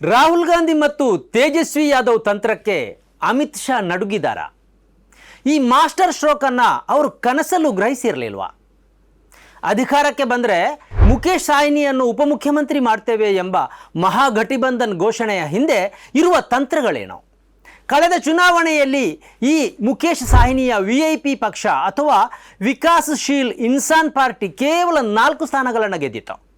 ರಾಹುಲ್ ಗಾಂಧಿ ಮತ್ತು ತೇಜಸ್ವಿ ಯಾದವ್ ತಂತ್ರಕ್ಕೆ ಅಮಿತ್ ಶಾ ನಡುಗಿದಾರ. ಈ ಮಾಸ್ಟರ್ ಸ್ಟ್ರೋಕನ್ನು ಅವರು ಕನಸಲ್ಲೂ ಗ್ರಹಿಸಿರಲಿಲ್ವಾ? ಅಧಿಕಾರಕ್ಕೆ ಬಂದರೆ ಮುಖೇಶ್ ಸಾಯ್ನಿಯನ್ನು ಉಪಮುಖ್ಯಮಂತ್ರಿ ಮಾಡ್ತೇವೆ ಎಂಬ ಮಹಾಗಠಿಬಂಧನ್ ಘೋಷಣೆಯ ಹಿಂದೆ ಇರುವ ತಂತ್ರಗಳೇನು? ಕಳೆದ ಚುನಾವಣೆಯಲ್ಲಿ ಈ ಮುಖೇಶ್ ಸಾಹಿನಿಯ ವಿ ಐ ಪಿ ಪಕ್ಷ ಅಥವಾ ವಿಕಾಸಶೀಲ್ ಇನ್ಸಾನ್ ಪಾರ್ಟಿ ಕೇವಲ ನಾಲ್ಕು ಸ್ಥಾನಗಳನ್ನು ಗೆದ್ದಿತ್ತು.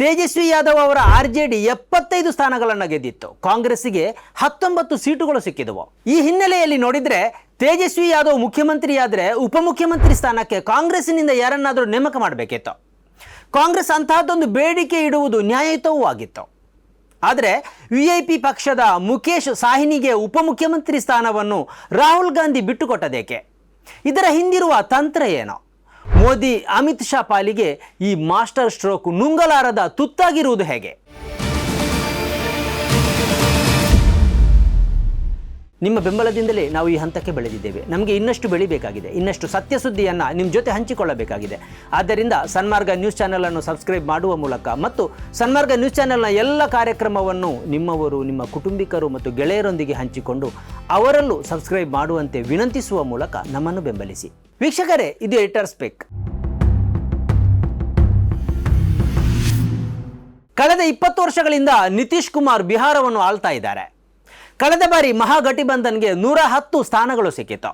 ತೇಜಸ್ವಿ ಯಾದವ್ ಅವರ ಆರ್ ಜೆ ಡಿ ಎಪ್ಪತ್ತೈದು ಸ್ಥಾನಗಳನ್ನು ಗೆದ್ದಿತ್ತು. ಕಾಂಗ್ರೆಸ್ಸಿಗೆ ಹತ್ತೊಂಬತ್ತು ಸೀಟುಗಳು ಸಿಕ್ಕಿದವು. ಈ ಹಿನ್ನೆಲೆಯಲ್ಲಿ ನೋಡಿದ್ರೆ ತೇಜಸ್ವಿ ಯಾದವ್ ಮುಖ್ಯಮಂತ್ರಿಯಾದರೆ ಉಪಮುಖ್ಯಮಂತ್ರಿ ಸ್ಥಾನಕ್ಕೆ ಕಾಂಗ್ರೆಸ್ನಿಂದ ಯಾರನ್ನಾದರೂ ನೇಮಕ ಮಾಡಬೇಕಿತ್ತು. ಕಾಂಗ್ರೆಸ್ ಅಂತಹದ್ದೊಂದು ಬೇಡಿಕೆ ಇಡುವುದು ನ್ಯಾಯಯುತವೂ ಆಗಿತ್ತು. ಆದರೆ ವಿ ಐ ಪಿ ಪಕ್ಷದ ಮುಖೇಶ್ ಸಾಹಿನಿಗೆ ಉಪಮುಖ್ಯಮಂತ್ರಿ ಸ್ಥಾನವನ್ನು ರಾಹುಲ್ ಗಾಂಧಿ ಬಿಟ್ಟುಕೊಟ್ಟದೇಕೆ? ಇದರ ಹಿಂದಿರುವ ತಂತ್ರ ಏನು? ಮೋದಿ ಅಮಿತ್ ಶಾ ಪಾಲಿಗೆ ಈ ಮಾಸ್ಟರ್ ಸ್ಟ್ರೋಕ್ ನುಂಗಲಾರದ ತುತ್ತಾಗಿರುವುದು ಹೇಗೆ? ನಿಮ್ಮ ಬೆಂಬಲದಿಂದಲೇ ನಾವು ಈ ಹಂತಕ್ಕೆ ಬೆಳೆದಿದ್ದೇವೆ. ನಮಗೆ ಇನ್ನಷ್ಟು ಬೆಳಿಬೇಕಾಗಿದೆ ಇನ್ನಷ್ಟು ಸತ್ಯ ಸುದ್ದಿಯನ್ನು ನಿಮ್ಮ ಜೊತೆ ಹಂಚಿಕೊಳ್ಳಬೇಕಾಗಿದೆ. ಆದ್ದರಿಂದ ಸನ್ಮಾರ್ಗ ನ್ಯೂಸ್ ಚಾನಲನ್ನು ಸಬ್ಸ್ಕ್ರೈಬ್ ಮಾಡುವ ಮೂಲಕ ಮತ್ತು ಸನ್ಮಾರ್ಗ ನ್ಯೂಸ್ ಚಾನೆಲ್ನ ಎಲ್ಲ ಕಾರ್ಯಕ್ರಮವನ್ನು ನಿಮ್ಮವರು, ನಿಮ್ಮ ಕುಟುಂಬಿಕರು ಮತ್ತು ಗೆಳೆಯರೊಂದಿಗೆ ಹಂಚಿಕೊಂಡು ಅವರಲ್ಲೂ ಸಬ್ಸ್ಕ್ರೈಬ್ ಮಾಡುವಂತೆ ವಿನಂತಿಸುವ ಮೂಲಕ ನಮ್ಮನ್ನು ಬೆಂಬಲಿಸಿ. ವೀಕ್ಷಕರೇ, ಇದು ಎಡಿಟರ್ ಸ್ಪೆಕ್. ಕಳೆದ ಇಪ್ಪತ್ತು ವರ್ಷಗಳಿಂದ ನಿತೀಶ್ ಕುಮಾರ್ ಬಿಹಾರವನ್ನು ಆಳ್ತಾ ಇದ್ದಾರೆ. ಕಳೆದ ಬಾರಿ ಮಹಾಗಠಿಬಂಧನ್ಗೆ ನೂರ ಹತ್ತು ಸ್ಥಾನಗಳು ಸಿಕ್ಕಿತು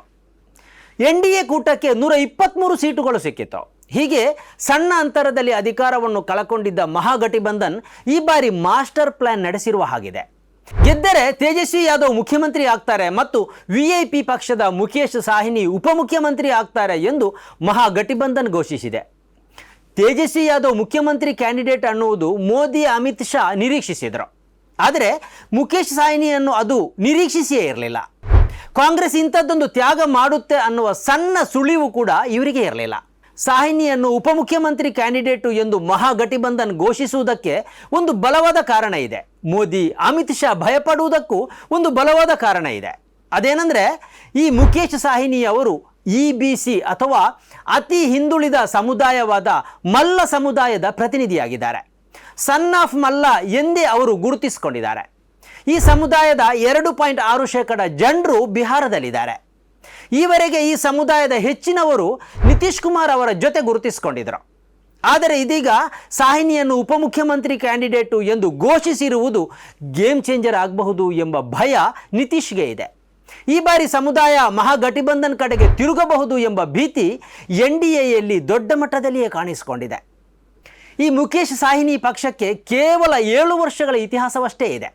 ಎನ್ ಡಿ ಎ ಕೂಟಕ್ಕೆ ನೂರ ಇಪ್ಪತ್ತ್ಮೂರು ಸೀಟುಗಳು ಸಿಕ್ಕಿತು ಹೀಗೆ ಸಣ್ಣ ಅಂತರದಲ್ಲಿ ಅಧಿಕಾರವನ್ನು ಕಳಕೊಂಡಿದ್ದ ಮಹಾಗಠಿಬಂಧನ್ ಈ ಬಾರಿ ಮಾಸ್ಟರ್ ಪ್ಲಾನ್ ನಡೆಸಿರುವ ಹಾಗಿದೆ. ಗೆದ್ದರೆ ತೇಜಸ್ವಿ ಯಾದವ್ ಮುಖ್ಯಮಂತ್ರಿ ಆಗ್ತಾರೆ ಮತ್ತು ವಿ ಐ ಪಿ ಪಕ್ಷದ ಮುಖೇಶ್ ಸಾಹಿನಿ ಉಪಮುಖ್ಯಮಂತ್ರಿ ಆಗ್ತಾರೆ ಎಂದು ಮಹಾಗಠಿಬಂಧನ್ ಘೋಷಿಸಿದೆ. ತೇಜಸ್ವಿ ಯಾದವ್ ಮುಖ್ಯಮಂತ್ರಿ ಕ್ಯಾಂಡಿಡೇಟ್ ಅನ್ನುವುದು ಮೋದಿ ಅಮಿತ್ ಶಾ ನಿರೀಕ್ಷಿಸಿದರು. ಆದರೆ ಮುಖೇಶ್ ಸಾಯ್ನಿಯನ್ನು ಅದು ನಿರೀಕ್ಷಿಸಿಯೇ ಇರಲಿಲ್ಲ. ಕಾಂಗ್ರೆಸ್ ಇಂಥದ್ದೊಂದು ತ್ಯಾಗ ಮಾಡುತ್ತೆ ಅನ್ನುವ ಸಣ್ಣ ಸುಳಿವು ಕೂಡ ಇವರಿಗೆ ಇರಲಿಲ್ಲ. ಸಾಹಿನಿಯನ್ನು ಉಪಮುಖ್ಯಮಂತ್ರಿ ಕ್ಯಾಂಡಿಡೇಟು ಎಂದು ಮಹಾಗಠಿಬಂಧನ್ ಘೋಷಿಸುವುದಕ್ಕೆ ಒಂದು ಬಲವಾದ ಕಾರಣ ಇದೆ. ಮೋದಿ, ಅಮಿತ್ ಶಾ ಭಯಪಡುವುದಕ್ಕೂ ಒಂದು ಬಲವಾದ ಕಾರಣ ಇದೆ. ಅದೇನೆಂದರೆ, ಈ ಮುಖೇಶ್ ಸಾಹಿನಿ ಅವರು ಇ ಬಿ ಸಿ ಅಥವಾ ಅತಿ ಹಿಂದುಳಿದ ಸಮುದಾಯವಾದ ಮಲ್ಲ ಸಮುದಾಯದ ಪ್ರತಿನಿಧಿಯಾಗಿದ್ದಾರೆ. ಸನ್ ಆಫ್ ಮಲ್ಲ ಎಂದೇ ಅವರು ಗುರುತಿಸಿಕೊಂಡಿದ್ದಾರೆ. ಈ ಸಮುದಾಯದ ಎರಡು ಪಾಯಿಂಟ್ ಆರು ಶೇಕಡ ಜನರು ಬಿಹಾರದಲ್ಲಿದ್ದಾರೆ. ಈವರೆಗೆ ಈ ಸಮುದಾಯದ ಹೆಚ್ಚಿನವರು ನಿತೀಶ್ ಕುಮಾರ್ ಅವರ ಜೊತೆ ಗುರುತಿಸಿಕೊಂಡಿದ್ದರು. ಆದರೆ ಇದೀಗ ಸಾಹಿನಿಯನ್ನು ಉಪಮುಖ್ಯಮಂತ್ರಿ ಕ್ಯಾಂಡಿಡೇಟು ಎಂದು ಘೋಷಿಸಿರುವುದು ಗೇಮ್ ಚೇಂಜರ್ ಆಗಬಹುದು ಎಂಬ ಭಯ ನಿತೀಶ್ಗೆ ಇದೆ. ಈ ಬಾರಿ ಸಮುದಾಯ ಮಹಾಗಠಿಬಂಧನ್ ಕಡೆಗೆ ತಿರುಗಬಹುದು ಎಂಬ ಭೀತಿ ಎನ್ ಡಿ ಎಯಲ್ಲಿ ದೊಡ್ಡ ಮಟ್ಟದಲ್ಲಿಯೇ ಕಾಣಿಸಿಕೊಂಡಿದೆ. ಈ ಮುಖೇಶ್ ಸಾಹಿನಿ ಪಕ್ಷಕ್ಕೆ ಕೇವಲ ಏಳು ವರ್ಷಗಳ ಇತಿಹಾಸವಷ್ಟೇ ಇದೆ.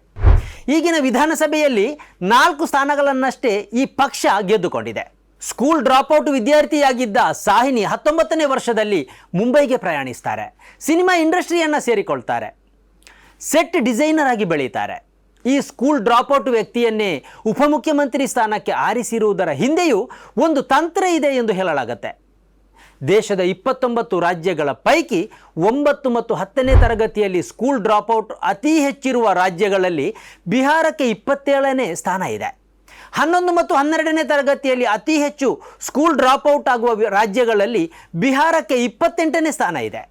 ಈಗಿನ ವಿಧಾನಸಭೆಯಲ್ಲಿ ನಾಲ್ಕು ಸ್ಥಾನಗಳನ್ನಷ್ಟೇ ಈ ಪಕ್ಷ ಗೆದ್ದುಕೊಂಡಿದೆ. ಸ್ಕೂಲ್ ಡ್ರಾಪ್ಔಟ್ ವಿದ್ಯಾರ್ಥಿಯಾಗಿದ್ದ ಸಾಹಿನಿ ಹತ್ತೊಂಬತ್ತನೇ ವರ್ಷದಲ್ಲಿ ಮುಂಬೈಗೆ ಪ್ರಯಾಣಿಸ್ತಾರೆ. ಸಿನಿಮಾ ಇಂಡಸ್ಟ್ರಿಯನ್ನು ಸೇರಿಕೊಳ್ತಾರೆ. ಸೆಟ್ ಡಿಸೈನರ್ ಆಗಿ ಬೆಳೀತಾರೆ. ಈ ಸ್ಕೂಲ್ ಡ್ರಾಪ್ಔಟ್ ವ್ಯಕ್ತಿಯನ್ನೇ ಉಪಮುಖ್ಯಮಂತ್ರಿ ಸ್ಥಾನಕ್ಕೆ ಆರಿಸಿರುವುದರ ಹಿಂದೆಯೂ ಒಂದು ತಂತ್ರ ಇದೆ ಎಂದು ಹೇಳಲಾಗತ್ತೆ. ದೇಶದ ಇಪ್ಪತ್ತೊಂಬತ್ತು ರಾಜ್ಯಗಳ ಪೈಕಿ ಒಂಬತ್ತು ಮತ್ತು ಹತ್ತನೇ ತರಗತಿಯಲ್ಲಿ ಸ್ಕೂಲ್ ಡ್ರಾಪ್ಔಟ್ ಅತಿ ಹೆಚ್ಚಿರುವ ರಾಜ್ಯಗಳಲ್ಲಿ ಬಿಹಾರಕ್ಕೆ ಇಪ್ಪತ್ತೇಳನೇ ಸ್ಥಾನ ಇದೆ. ಹನ್ನೊಂದು ಮತ್ತು ಹನ್ನೆರಡನೇ ತರಗತಿಯಲ್ಲಿ ಅತಿ ಹೆಚ್ಚು ಸ್ಕೂಲ್ ಡ್ರಾಪ್ಔಟ್ ಆಗುವ ರಾಜ್ಯಗಳಲ್ಲಿ ಬಿಹಾರಕ್ಕೆ ಇಪ್ಪತ್ತೆಂಟನೇ ಸ್ಥಾನ ಇದೆ.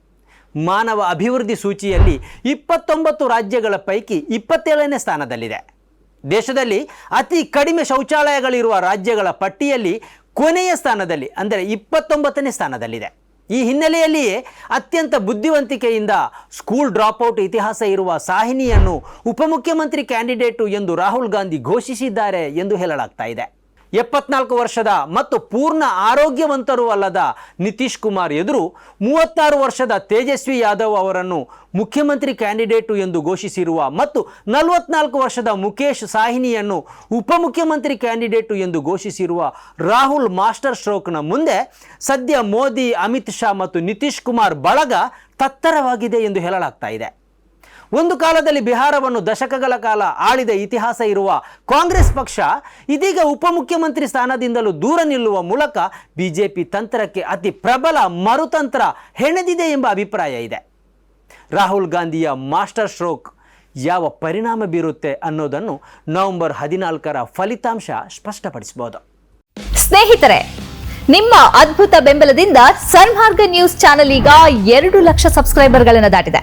ಮಾನವ ಅಭಿವೃದ್ಧಿ ಸೂಚಿಯಲ್ಲಿ ಇಪ್ಪತ್ತೊಂಬತ್ತು ರಾಜ್ಯಗಳ ಪೈಕಿ ಇಪ್ಪತ್ತೇಳನೇ ಸ್ಥಾನದಲ್ಲಿದೆ. ದೇಶದಲ್ಲಿ ಅತಿ ಕಡಿಮೆ ಶೌಚಾಲಯಗಳಿರುವ ರಾಜ್ಯಗಳ ಪಟ್ಟಿಯಲ್ಲಿ ಕೊನೆಯ ಸ್ಥಾನದಲ್ಲಿ, ಅಂದರೆ ಇಪ್ಪತ್ತೊಂಬತ್ತನೇ ಸ್ಥಾನದಲ್ಲಿದೆ. ಈ ಹಿನ್ನೆಲೆಯಲ್ಲಿಯೇ ಅತ್ಯಂತ ಬುದ್ಧಿವಂತಿಕೆಯಿಂದ ಸ್ಕೂಲ್ ಡ್ರಾಪ್ಔಟ್ ಇತಿಹಾಸ ಇರುವ ಸಾಹಿನಿಯನ್ನು ಉಪಮುಖ್ಯಮಂತ್ರಿ ಕ್ಯಾಂಡಿಡೇಟು ಎಂದು ರಾಹುಲ್ ಗಾಂಧಿ ಘೋಷಿಸಿದ್ದಾರೆ ಎಂದು ಹೇಳಲಾಗ್ತಾ ಇದೆ. ಎಪ್ಪತ್ನಾಲ್ಕು ವರ್ಷದ ಮತ್ತು ಪೂರ್ಣ ಆರೋಗ್ಯವಂತರೂ ಅಲ್ಲದ ನಿತೀಶ್ ಕುಮಾರ್ ಎದುರು ಮೂವತ್ತಾರು ವರ್ಷದ ತೇಜಸ್ವಿ ಯಾದವ್ ಅವರನ್ನು ಮುಖ್ಯಮಂತ್ರಿ ಕ್ಯಾಂಡಿಡೇಟು ಎಂದು ಘೋಷಿಸಿರುವ ಮತ್ತು ನಲವತ್ನಾಲ್ಕು ವರ್ಷದ ಮುಖೇಶ್ ಸಾಹಿನಿಯನ್ನು ಉಪಮುಖ್ಯಮಂತ್ರಿ ಕ್ಯಾಂಡಿಡೇಟು ಎಂದು ಘೋಷಿಸಿರುವ ರಾಹುಲ್ ಮಾಸ್ಟರ್ ಸ್ಟ್ರೋಕ್ನ ಮುಂದೆ ಸದ್ಯ ಮೋದಿ, ಅಮಿತ್ ಶಾ ಮತ್ತು ನಿತೀಶ್ ಕುಮಾರ್ ಬಳಗ ತತ್ತರವಾಗಿದೆ ಎಂದು ಹೇಳಲಾಗ್ತಾ ಇದೆ. ಒಂದು ಕಾಲದಲ್ಲಿ ಬಿಹಾರವನ್ನು ದಶಕಗಳ ಕಾಲ ಆಳಿದ ಇತಿಹಾಸ ಇರುವ ಕಾಂಗ್ರೆಸ್ ಪಕ್ಷ ಇದೀಗ ಉಪಮುಖ್ಯಮಂತ್ರಿ ಸ್ಥಾನದಿಂದಲೂ ದೂರ ನಿಲ್ಲುವ ಮೂಲಕ ಬಿಜೆಪಿ ತಂತ್ರಕ್ಕೆ ಅತಿ ಪ್ರಬಲ ಮರುತಂತ್ರ ಹೆಣೆದಿದೆ ಎಂಬ ಅಭಿಪ್ರಾಯ ಇದೆ. ರಾಹುಲ್ ಗಾಂಧಿಯ ಮಾಸ್ಟರ್ ಸ್ಟ್ರೋಕ್ ಯಾವ ಪರಿಣಾಮ ಬೀರುತ್ತೆ ಅನ್ನೋದನ್ನು ನವೆಂಬರ್ ಹದಿನಾಲ್ಕರ ಫಲಿತಾಂಶ ಸ್ಪಷ್ಟಪಡಿಸಬಹುದು. ಸ್ನೇಹಿತರೆ, ನಿಮ್ಮ ಅದ್ಭುತ ಬೆಂಬಲದಿಂದ ಸನ್ಮಾರ್ಗ ನ್ಯೂಸ್ ಚಾನೆಲ್ ಈಗ ಎರಡು ಲಕ್ಷ ಸಬ್ಸ್ಕ್ರೈಬರ್ಗಳನ್ನು ದಾಟಿದೆ.